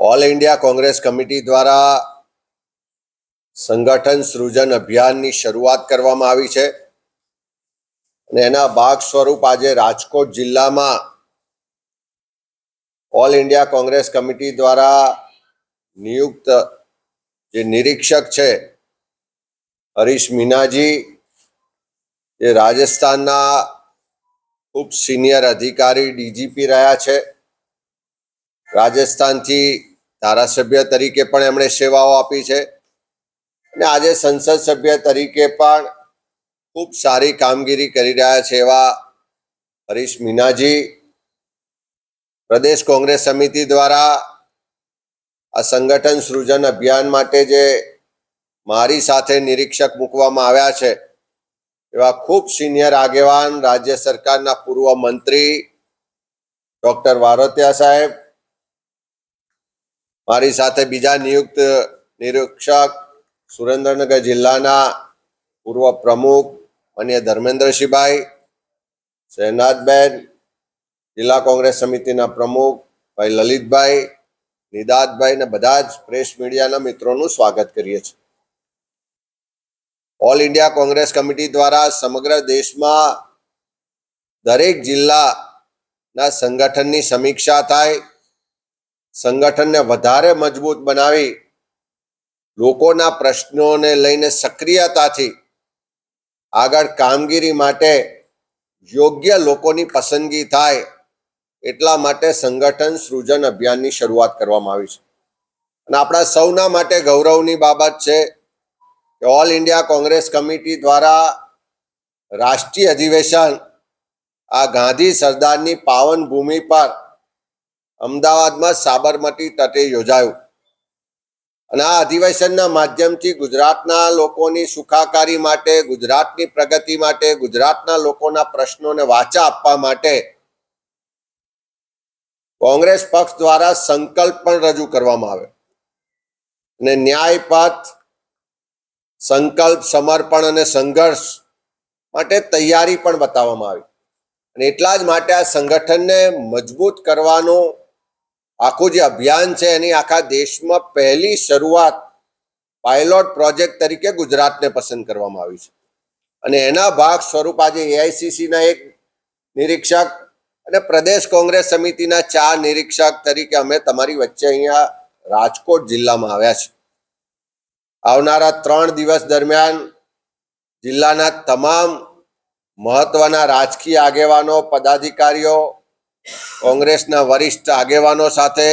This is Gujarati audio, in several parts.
ઓલ ઇન્ડિયા કોંગ્રેસ કમિટી દ્વારા સંગઠન સૃજન અભિયાનની શરૂઆત કરવામાં આવી છે. અને એના ભાગ સ્વરૂપ આજે રાજકોટ જિલ્લામાં ઓલ ઇન્ડિયા કોંગ્રેસ કમિટી દ્વારા નિયુક્ત જે નિરીક્ષક છે, હરીશ મીનાજી જે રાજસ્થાનના ખૂબ સિનિયર અધિકારી, ડીજીપી રહ્યા છે. રાજસ્થાનથી ધારાસભ્ય તરીકે પણ એમણે સેવાઓ આપી છે. અને આજે સંસદ સભ્ય તરીકે પણ ખૂબ સારી કામગીરી કરી રહ્યા છે એવા હરીશ મીનાજી. પ્રદેશ કોંગ્રેસ સમિતિ દ્વારા આ સંગઠન સૃજન અભિયાન માટે જે મારી સાથે નિરીક્ષક મૂકવામાં આવ્યા છે, એવા ખૂબ સિનિયર આગેવાન રાજ્ય સરકારના પૂર્વ મંત્રી ડોક્ટર વારોત્યા સાહેબ મારી સાથે બીજા નિયુક્ત નિરીક્ષક સુરેન્દ્રનગર જિલ્લાના પૂર્વ પ્રમુખ માન્ય ધર્મેન્દ્રસિંહભાઈ શહેનાદબેન જિલ્લા કોંગ્રેસ સમિતિના પ્રમુખ ભાઈ લલિતભાઈ નિદાતભાઈ ને બધા જ પ્રેસ મીડિયાના મિત્રોનું સ્વાગત કરીએ છીએ. ઓલ ઇન્ડિયા કોંગ્રેસ કમિટી દ્વારા સમગ્ર દેશમાં દરેક જિલ્લાના સંગઠનની સમીક્ષા થાય સંગઠનને વધારે મજબૂત બનાવી લોકોના પ્રશ્નોને લઈને સક્રિયતાથી આગળ કામગીરી માટે યોગ્ય લોકોની પસંદગી થાય એટલા માટે સંગઠન સૃજન અભિયાનની શરૂઆત કરવામાં આવી છે. અને આપણા સૌના માટે ગૌરવની બાબત છે કે ઓલ ઇન્ડિયા કોંગ્રેસ કમિટી દ્વારા રાષ્ટ્રીય અધિવેશન આ ગાંધી સરદારની પાવન ભૂમિ પર અમદાવાદમાં સાબરમતી તટે યોજાયું. અને આ અધિવેશનના માધ્યમથી ગુજરાતના લોકોની સુખાકારી માટે, ગુજરાતની પ્રગતિ માટે, ગુજરાતના લોકોના પ્રશ્નોને વાચા આપવા માટે કોંગ્રેસ પક્ષ દ્વારા સંકલ્પ પણ રજૂ કરવામાં આવ્યો. અને ન્યાયપથ, સંકલ્પ, સમર્પણ અને સંઘર્ષ માટે તૈયારી પણ બતાવવામાં આવી. અને એટલા જ માટે આ સંગઠનને મજબૂત કરવાનું આખું જે અભિયાન છે એની આખા દેશમાં પહેલી શરૂઆત પાયલોટ પ્રોજેક્ટ તરીકે ગુજરાતને પસંદ કરવામાં આવી છે. અને એના ભાગ સ્વરૂપ આજે એઆઈસીસીના એક નિરીક્ષક અને પ્રદેશ કોંગ્રેસ સમિતિના ચાર નિરીક્ષક તરીકે અમે તમારી વચ્ચે અહીંયા રાજકોટ જિલ્લામાં આવ્યા છે આવનારા ત્રણ દિવસ દરમિયાન જિલ્લાના તમામ મહત્વના રાજકીય આગેવાનો, પદાધિકારીઓ કોંગ્રેસના વરિષ્ઠ આગેવાનો સાથે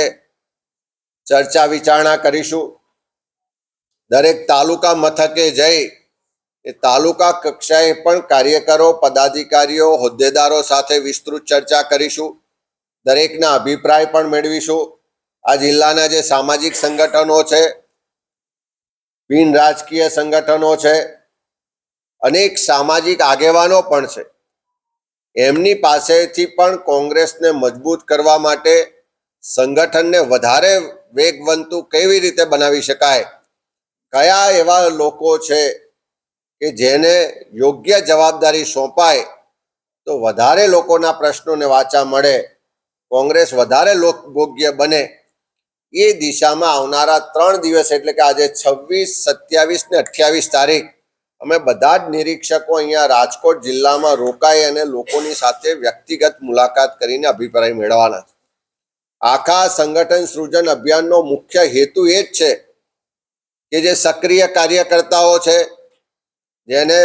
ચર્ચા વિચારણા કરીશું. દરેક તાલુકા મથકે જઈ એ તાલુકા કક્ષાએ પણ કાર્યકરો, પદાધિકારીઓ, હોદ્દેદારો સાથે વિસ્તૃત ચર્ચા કરીશું. દરેકના અભિપ્રાય પણ મેળવીશું. આ જિલ્લાના જે સામાજિક સંગઠનો છે, બિન રાજકીય સંગઠનો છે, અનેક સામાજિક આગેવાનો પણ છે. એમની પાસેથી પણ કોંગ્રેસને મજબૂત કરવા માટે સંગઠનને વધારે વેગવંતુ કેવી રીતે બનાવી શકાય? કયા એવા લોકો છે કે જેને યોગ્ય જવાબદારી સોંપાય તો વધારે લોકોના પ્રશ્નોને વાચા મળે, કોંગ્રેસ વધારે લોકભોગ્ય બને? એ દિશામાં આવનારા ત્રણ દિવસ એટલે કે આજે છવ્વીસ, સત્યાવીસ ને અઠ્યાવીસ તારીખ અમે બધા જ નિરીક્ષકો અહીંયા રાજકોટ જિલ્લામાં રોકાઈ અને લોકોની સાથે વ્યક્તિગત મુલાકાત કરીને અભિપ્રાય મેળવવાના છે. આખા સંગઠન સૃજન અભિયાનનો મુખ્ય હેતુ એ જ છે કે જે સક્રિય કાર્યકર્તાઓ છે, જેને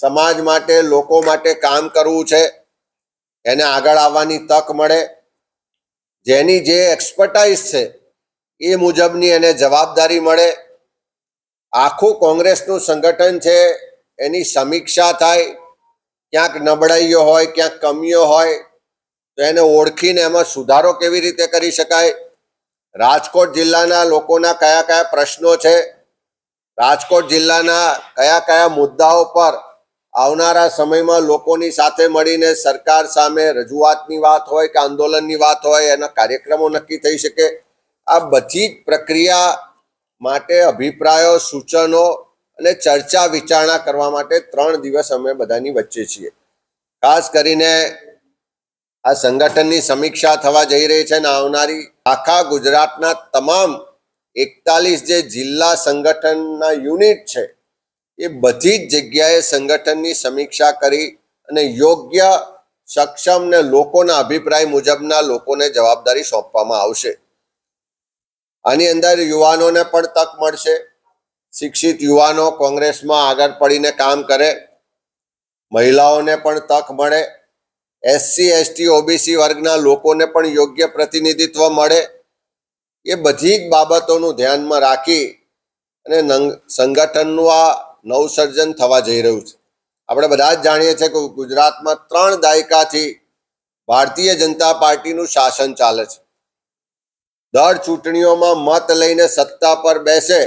સમાજ માટે, લોકો માટે કામ કરવું છે, એને આગળ આવવાની તક મળે, જેની જે એક્સપર્ટાઇઝ છે એ મુજબની એને જવાબદારી મળે આખું કોંગ્રેસનું સંગઠન છે, એની સમીક્ષા થાય, ક્યાંક નબળાઈઓ હોય, ક્યાંક કમીઓ હોય, તો એને ઓળખીને એમાં સુધારો કેવી રીતે કરી શકાય? રાજકોટ જિલ્લાના લોકોના કયા કયા પ્રશ્નો છે? રાજકોટ જિલ્લાના કયા કયા મુદ્દાઓ પર આવનારા સમયમાં લોકોની સાથે મળીને સરકાર સામે રજૂઆતની વાત હોય કે આંદોલનની વાત હોય, એના કાર્યક્રમો નક્કી થઈ શકે? આ બધી જ પ્રક્રિયા માટે અભિપ્રાયો, સૂચનો અને ચર્ચા વિચારણા કરવા માટે ત્રણ દિવસ અમે બધાની વચ્ચે છીએ. ખાસ કરીને આ સંગઠનની સમીક્ષા થવા જઈ રહી છે અને આવનારી આખા ગુજરાતના તમામ એકતાલીસ જે જિલ્લા સંગઠનના યુનિટ છે, એ બધી જ જગ્યાએ સંગઠનની સમીક્ષા કરી અને યોગ્ય સક્ષમ ને લોકોના અભિપ્રાય મુજબના લોકોને જવાબદારી સોંપવામાં આવશે. આની અંદર યુવાનોને પણ તક મળશે. શિક્ષિત યુવાનો કોંગ્રેસમાં આગળ પડીને કામ કરે. મહિલાઓને પણ તક મળે. એસસી, એસટી, ઓબીસી વર્ગના લોકોને પણ યોગ્ય પ્રતિનિધિત્વ મળે. એ બધી જ બાબતોનું ધ્યાનમાં રાખી અને સંગઠનનું આ નવસર્જન થવા જઈ રહ્યું છે. આપણે બધા જ જાણીએ છીએ કે ગુજરાતમાં ત્રણ દાયકાથી ભારતીય જનતા પાર્ટીનું શાસન ચાલે છે. દર ચૂંટણીઓમાં મત લઈને સત્તા પર બેસે,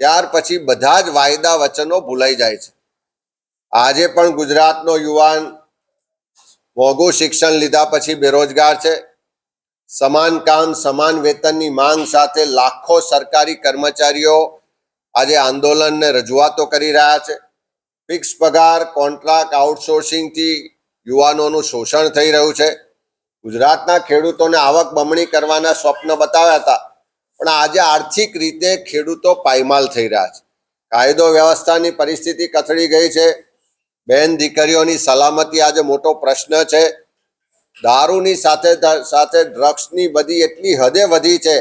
ત્યાર પછી બધા જ વાયદા વચનો ભૂલાઈ જાય છે. આજે પણ ગુજરાતનો યુવાન મોંઘું શિક્ષણ લીધા પછી બેરોજગાર છે. સમાન કામ, સમાન વેતનની માંગ સાથે લાખો સરકારી કર્મચારીઓ આજે આંદોલનને રજૂઆતો કરી રહ્યા છે. ફિક્સ પગાર, કોન્ટ્રાક્ટ આઉટસોર્સિંગથી યુવાનોનું શોષણ થઈ રહ્યું છે. ગુજરાતના ખેડૂતોને આવક બમણી કરવાના સ્વપ્ન બતાવ્યા હતા. પણ આજે આર્થિક રીતે ખેડૂતો પાયમાલ થઈ રહ્યા છે. કાયદો વ્યવસ્થાની પરિસ્થિતિ કથળી ગઈ છે. બેન દીકરીઓની સલામતી આજે મોટો પ્રશ્ન છે. દારૂની સાથે સાથે ડ્રગ્સની બધી એટલી હદે વધી છે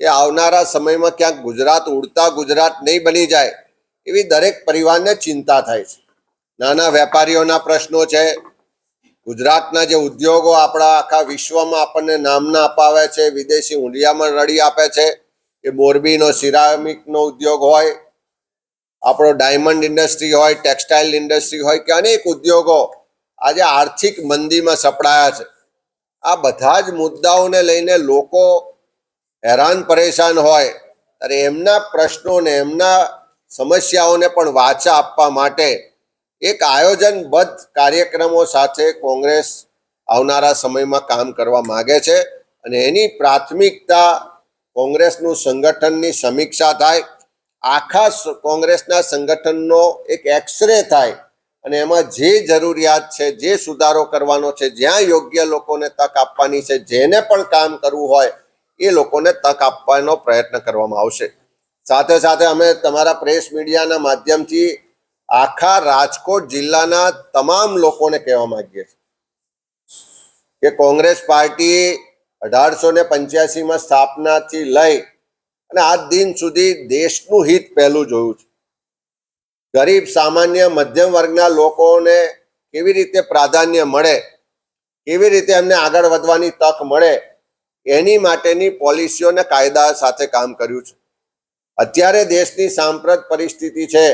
કે આવનારા સમયમાં ક્યાંક ગુજરાત ઉડતા ગુજરાત નહીં બની જાય એવી દરેક પરિવારને ચિંતા થાય છે. નાના વેપારીઓના પ્રશ્નો છે. ગુજરાતના જે ઉદ્યોગો આપણા આખા વિશ્વમાં આપણને નામના અપાવે છે, વિદેશી ઊંડિયામાં રડી આપે છે, એ મોરબીનો સિરામિકનો ઉદ્યોગ હોય, આપણો ડાયમંડ ઇન્ડસ્ટ્રી હોય, ટેક્સટાઇલ ઇન્ડસ્ટ્રી હોય કે અનેક ઉદ્યોગો આજે આર્થિક મંદીમાં સપડાયા છે. આ બધા જ મુદ્દાઓને લઈને લોકો હેરાન પરેશાન હોય, ત્યારે એમના પ્રશ્નોને, એમના સમસ્યાઓને પણ વાચા આપવા માટે એક આયોજનબદ્ધ કાર્યક્રમો સાથે કોંગ્રેસ આવનારા સમયમાં કામ કરવા માગે છે અને એની પ્રાથમિકતા કોંગ્રેસનું સંગઠનની સમીક્ષા થાય. આખા કોંગ્રેસના સંગઠનનો એક એક્સરે થાય અને એમાં જે જરૂરિયાત છે, જે સુધારો કરવાનો છે, જ્યાં યોગ્ય લોકોને તક આપવાની છે, જેને પણ કામ કરવું હોય, એ લોકોને તક આપવાનો પ્રયત્ન કરવામાં આવશે. સાથે સાથે અમે તમારા પ્રેસ મીડિયાના માધ્યમથી આખા રાજકોટ જિલ્લાના તમામ લોકોને કહેવા માંગીએ છીએ કે કોંગ્રેસ પાર્ટી અઢારસો ને પંચ્યાસીમાં સ્થાપનાથી લઈ અને આજ દિન સુધી દેશનું હિત પહેલું જોયું છે. ગરીબ, સામાન્ય, મધ્યમ વર્ગના લોકોને કેવી રીતે પ્રાધાન્ય મળે, કેવી રીતે એમને આગળ વધવાની તક મળે, એની માટેની પોલિસીઓને કાયદા સાથે કામ કર્યું છે. અત્યારે દેશની સાંપ્રત પરિસ્થિતિ છે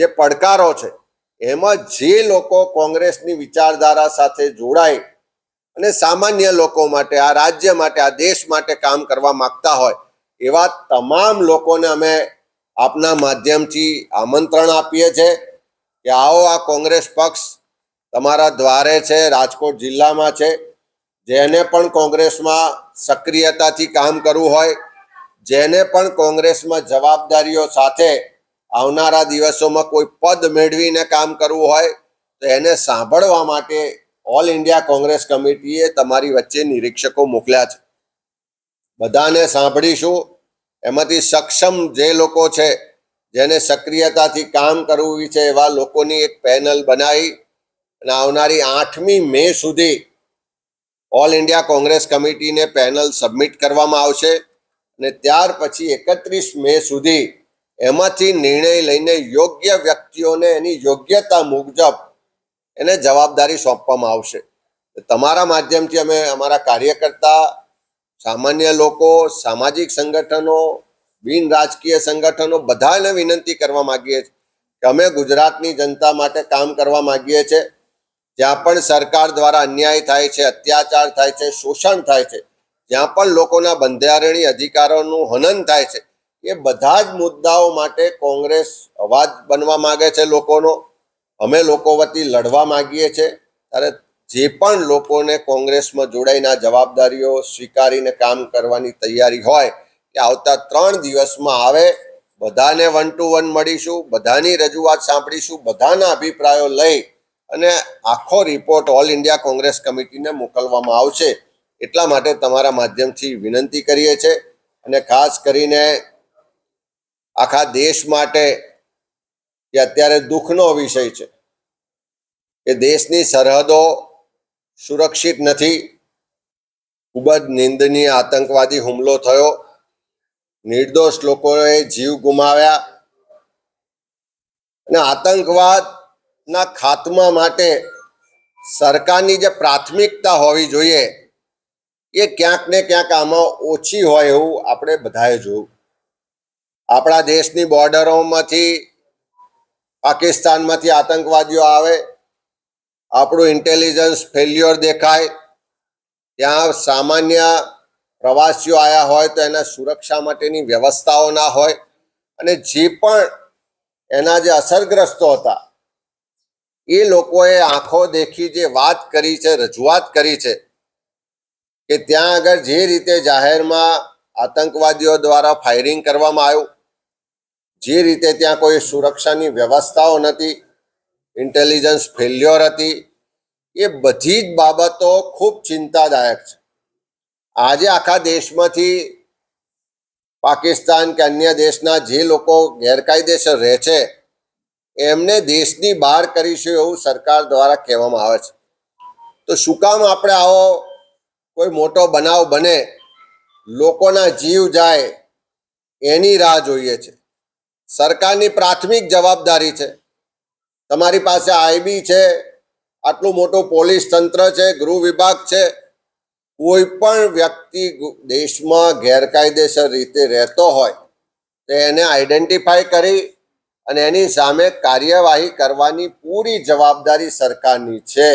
જે પડકારો છે, એમાં જે લોકો કોંગ્રેસની વિચારધારા સાથે જોડાય અને સામાન્ય લોકો માટે, આ રાજ્ય માટે, આ દેશ માટે કામ કરવા માંગતા હોય, એવા તમામ લોકોને અમે આપના માધ્યમથી આમંત્રણ આપીએ છીએ કે આવો આ કોંગ્રેસ પક્ષ તમારા દ્વારે છે, રાજકોટ જિલ્લામાં છે, જેને પણ કોંગ્રેસમાં સક્રિયતાથી કામ કરવું હોય, જેને પણ કોંગ્રેસમાં જવાબદારીઓ સાથે આવનારા દિવસોમાં કોઈ પદ મેળવીને કામ કરવું હોય, તો એને સાંભળવા માટે ઓલ ઇન્ડિયા કોંગ્રેસ કમિટીએ તમારી વચ્ચે નિરીક્ષકો મોકલ્યા છે. બધાને સાંભળીશું. એમાંથી સક્ષમ જે લોકો છે, જેને સક્રિયતાથી કામ કરવું છે એવા લોકોની એક પેનલ બનાવી અને આવનારી આઠમી મે સુધી ઓલ ઇન્ડિયા કોંગ્રેસ કમિટીને પેનલ સબમિટ કરવામાં આવશે અને ત્યાર પછી એકત્રીસ મે સુધી એમાંથી નિર્ણય લઈને યોગ્ય વ્યક્તિઓને એની યોગ્યતા મુજબ એને જવાબદારી સોંપવામાં આવશે. તમારા માધ્યમથી અમે અમારા કાર્યકર્તા, સામાન્ય લોકો, સામાજિક સંગઠનો, બિન રાજકીય સંગઠનો બધાને વિનંતી કરવા માગીએ છીએ કે અમે ગુજરાતની જનતા માટે કામ કરવા માગીએ છીએ. જ્યાં પણ સરકાર દ્વારા અન્યાય થાય છે, અત્યાચાર થાય છે, શોષણ થાય છે, જ્યાં પણ લોકોના બંધારણીય અધિકારોનું હનન થાય છે એ બધા જ મુદ્દાઓ માટે કોંગ્રેસ અવાજ બનવા માંગે છે લોકોનો. અમે લોકો વતી લડવા માંગીએ છીએ ત્યારે જે પણ લોકોને કોંગ્રેસમાં જોડાઈને જવાબદારીઓ સ્વીકારીને કામ કરવાની તૈયારી હોય કે આવતા ત્રણ દિવસમાં આવે. બધાને વન ટુ વન મળીશું, બધાની રજૂઆત સાંભળીશું, બધાના અભિપ્રાયો લઈ અને આખો રિપોર્ટ ઓલ ઇન્ડિયા કોંગ્રેસ કમિટીને મોકલવામાં આવશે. એટલા માટે તમારા માધ્યમથી વિનંતી કરીએ છીએ અને ખાસ કરીને આખા દેશ માટે જે અત્યારે દુઃખનો વિષય છે. કે દેશની સરહદો સુરક્ષિત નથી. ખૂબ જ નિંદનીય આતંકવાદી હુમલો થયો. નિર્દોષ લોકોએ જીવ ગુમાવ્યા. અને આતંકવાદના ખાત્મા માટે સરકારની જે પ્રાથમિકતા હોવી જોઈએ, એ ક્યાંક ને ક્યાંક આમાં ઓછી હોય એવું આપણે બધાએ જોયું. આપણા દેશની બોર્ડરોમાંથી, પાકિસ્તાનમાંથી આતંકવાદીઓ આવે, આપણું ઇન્ટેલિજન્સ ફેલ્યોર દેખાય, ત્યાં સામાન્ય પ્રવાસીઓ આવ્યા હોય તો એના સુરક્ષા માટેની વ્યવસ્થાઓ ના હોય, અને જે પણ એના જે અસરગ્રસ્તો હતા, એ લોકોએ આંખો દેખી જે વાત કરી છે, રજૂઆત કરી છે, કે ત્યાં આગળ જે રીતે જાહેરમાં આતંકવાદીઓ દ્વારા ફાયરિંગ કરવામાં આવ્યું જે રીતે ત્યાં કોઈ સુરક્ષાની વ્યવસ્થાઓ નથી ઇન્ટેલિજન્સ ફેલ્યોર હતી, એ બધી જ બાબતો ખૂબ ચિંતાદાયક છે. આજે આખા દેશમાંથી પાકિસ્તાન કે અન્ય દેશના જે લોકો ગેરકાયદેસર રહે છે, એમને દેશની બહાર કરીશું એવું સરકાર દ્વારા કહેવામાં આવે છે. તો શું કામ આપણે આવો કોઈ મોટો બનાવ બને, લોકોના જીવ જાય, એની રાહ જોઈએ છે. સરકારની પ્રાથમિક જવાબદારી છે. તમારી પાસે આઈબી છે, આટલું મોટું પોલીસ તંત્ર છે, ગૃહ વિભાગ છે, કોઈ પણ વ્યક્તિ દેશમાં ગેરકાયદેસર રીતે રહેતો હોય, તો એને આઈડેન્ટિફાઈ કરી અને એની સામે કાર્યવાહી કરવાની પૂરી જવાબદારી સરકારની છે.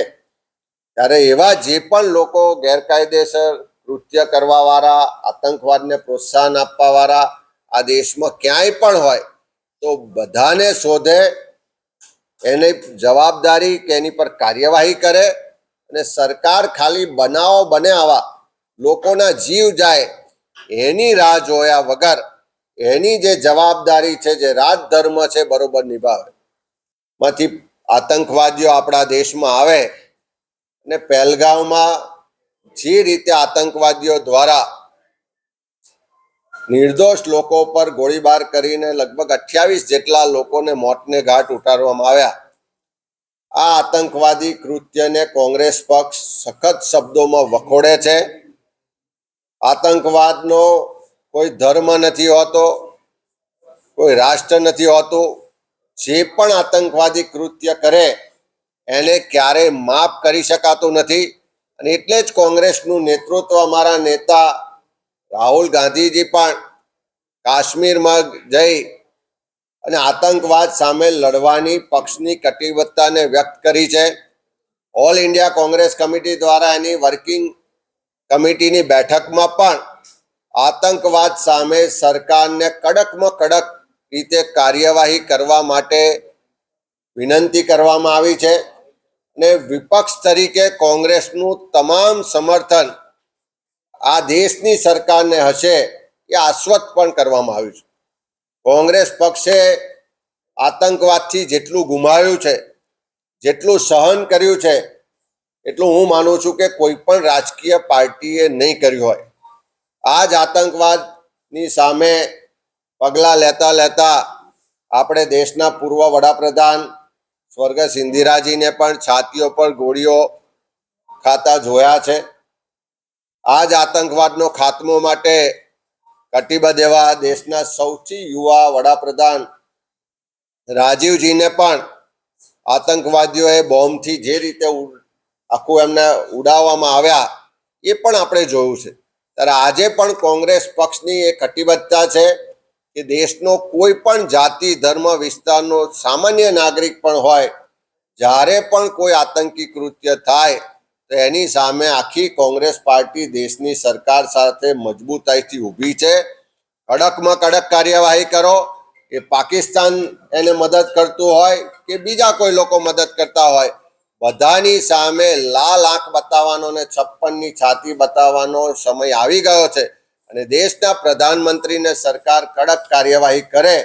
ત્યારે એવા જે પણ લોકો ગેરકાયદેસર કૃત્ય કરવાવાળા, આતંકવાદને પ્રોત્સાહન આપવાવાળા આ દેશમાં ક્યાંય પણ હોય તો બધાને શોધે, એની જવાબદારી કે એની પર કાર્યવાહી કરે અને સરકાર ખાલી બનાવો બને આવા, લોકોના જીવ જાય, એની રાહ જોયા વગર, એની જે જવાબદારી છે, જે રાજધર્મ છે, બરોબર નિભાવે. માંથી આતંકવાદીઓ આપણા દેશમાં આવે ને પહેલગામમાં જે રીતે આતંકવાદીઓ દ્વારા નિર્દોષ લોકો પર ગોળીબાર કરીને લગભગ અઠ્યાવીસ જેટલા લોકોને મોતને ઘાટ ઉતારવામાં આવ્યા. આ આતંકવાદી કૃત્યને કોંગ્રેસ પક્ષ સખત શબ્દોમાં વખોડે છે. આતંકવાદનો કોઈ ધર્મ નથી હોતો, કોઈ રાષ્ટ્ર નથી હોતું. જે પણ આતંકવાદી કૃત્ય કરે, એને ક્યારેય માફ કરી શકાતું નથી. અને એટલે જ કોંગ્રેસનું નેતૃત્વ અમારા નેતા રાહુલ ગાંધીજી પણ કાશ્મીરમાં જઈ અને આતંકવાદ સામે લડવાની પક્ષની કટિબદ્ધતાને વ્યક્ત કરી છે. ઓલ ઇન્ડિયા કોંગ્રેસ કમિટી દ્વારા એની વર્કિંગ કમિટીની બેઠકમાં પણ આતંકવાદ સામે સરકારને કડકમાં કડક રીતે કાર્યવાહી કરવા માટે વિનંતી કરવામાં આવી છે અને વિપક્ષ તરીકે કોંગ્રેસનું તમામ સમર્થન આ દેશની સરકારને હશે એ આશ્વત પણ કરવામાં આવ્યું છે. કોંગ્રેસ પક્ષે આતંકવાદથી જેટલું ગુમાવ્યું છે, જેટલું સહન કર્યું છે, એટલું હું માનું છું કે કોઈ પણ રાજકીય પાર્ટીએ નહીં કર્યું હોય. આ જ આતંકવાદની સામે પગલાં લેતા લેતા આપણે દેશના પૂર્વ વડાપ્રધાન સ્વર્ગસ્થ ઇન્દિરાજીને પણ છાતીઓ પર ગોળીઓ ખાતા જોયા છે. આ જ આતંકવાદનો ખાત્મો માટે કટિબદ્ધ એવા દેશના સૌથી યુવા વડાપ્રધાન રાજીવજીને પણ આતંકવાદીઓએ બોમ્બથી જે રીતે આખું એમને ઉડાવવામાં આવ્યા, એ પણ આપણે જોયું છે. ત્યારે આજે પણ કોંગ્રેસ પક્ષની એ કટિબદ્ધતા છે કે દેશનો કોઈ પણ જાતિ, ધર્મ, વિસ્તારનો સામાન્ય નાગરિક પણ હોય, જ્યારે પણ કોઈ આતંકી કૃત્ય થાય તો એની સામે આખી કોંગ્રેસ પાર્ટી દેશની સરકાર સાથે મજબૂતાઈથી ઊભી છે. કડકમાં કડક કાર્યવાહી કરો. કે પાકિસ્તાન એને મદદ કરતું હોય કે બીજા કોઈ લોકો મદદ કરતા હોય, બધાની સામે લાલ આંખ બતાવવાનો ને છપ્પનની છાતી બતાવવાનો સમય આવી ગયો છે અને દેશના પ્રધાનમંત્રીને સરકાર કડક કાર્યવાહી કરે.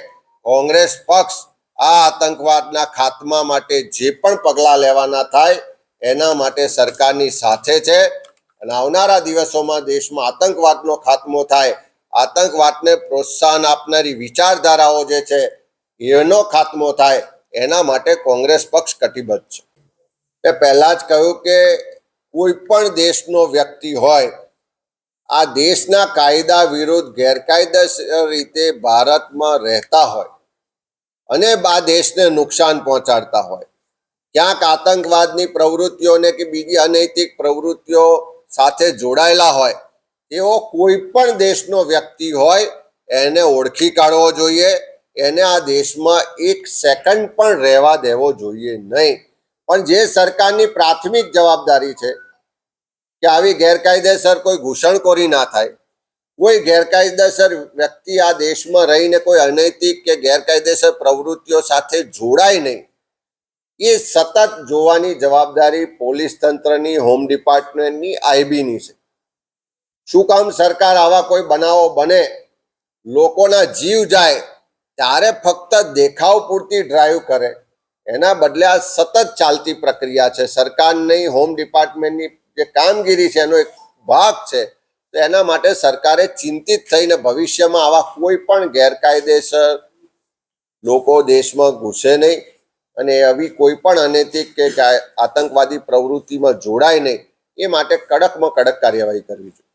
કોંગ્રેસ પક્ષ આ આતંકવાદના ખાત્મા માટે જે પણ પગલાં લેવાના થાય એના માટે સરકારની સાથે છે. અને આવનારા દિવસોમાં દેશમાં આતંકવાદનો ખાત્મો થાય. આતંકવાદને પ્રોત્સાહન આપનારી વિચારધારાઓ જે છે, એનો ખાત્મો થાય. એના માટે કોંગ્રેસ પક્ષ કટિબદ્ધ છે. મેં પહેલાં જ કહ્યું કે કોઈ પણ દેશનો વ્યક્તિ હોય, આ દેશના કાયદા વિરુદ્ધ ગેરકાયદેસર રીતે ભારતમાં રહેતા હોય અને આ દેશને નુકસાન પહોંચાડતા હોય ક્યાંક આતંકવાદની પ્રવૃત્તિઓને કે બીજી અનૈતિક પ્રવૃત્તિઓ સાથે જોડાયેલા હોય એવો કોઈ પણ દેશનો વ્યક્તિ હોય, એને ઓળખી કાઢવો જોઈએ, એને આ દેશમાં એક સેકન્ડ પણ રહેવા દેવો જોઈએ નહીં. પણ જે સરકારની પ્રાથમિક જવાબદારી છે કે આવી ગેરકાયદેસર કોઈ ઘૂસણખોરી ના થાય, કોઈ ગેરકાયદેસર વ્યક્તિ આ દેશમાં રહીને કોઈ અનૈતિક કે ગેરકાયદેસર પ્રવૃત્તિઓ સાથે જોડાય નહીં એ સતત જોવાની જવાબદારી પોલીસ તંત્રની, હોમ ડિપાર્ટમેન્ટની, આઈબીની છે. શું કામ સરકાર આવા કોઈ બનાવો બને? લોકોના જીવ જાય, ત્યારે ફક્ત દેખાવ પૂરતી ડ્રાઈવ કરે. એના બદલે આ સતત ચાલતી પ્રક્રિયા છે. સરકારની, હોમ ડિપાર્ટમેન્ટની જે કામગીરી છે, એનો એક ભાગ છે. તો એના માટે સરકારે ચિંતિત થઈને ભવિષ્યમાં આવા કોઈ પણ ગેરકાયદેસર લોકો દેશમાં ઘૂસે નહીં. અને આવી કોઈ પણ અનૈતિક કે આતંકવાદી પ્રવૃત્તિમાં જોડાય નહીં, એ માટે કડકમાં કડક કાર્યવાહી કરવી જોઈએ.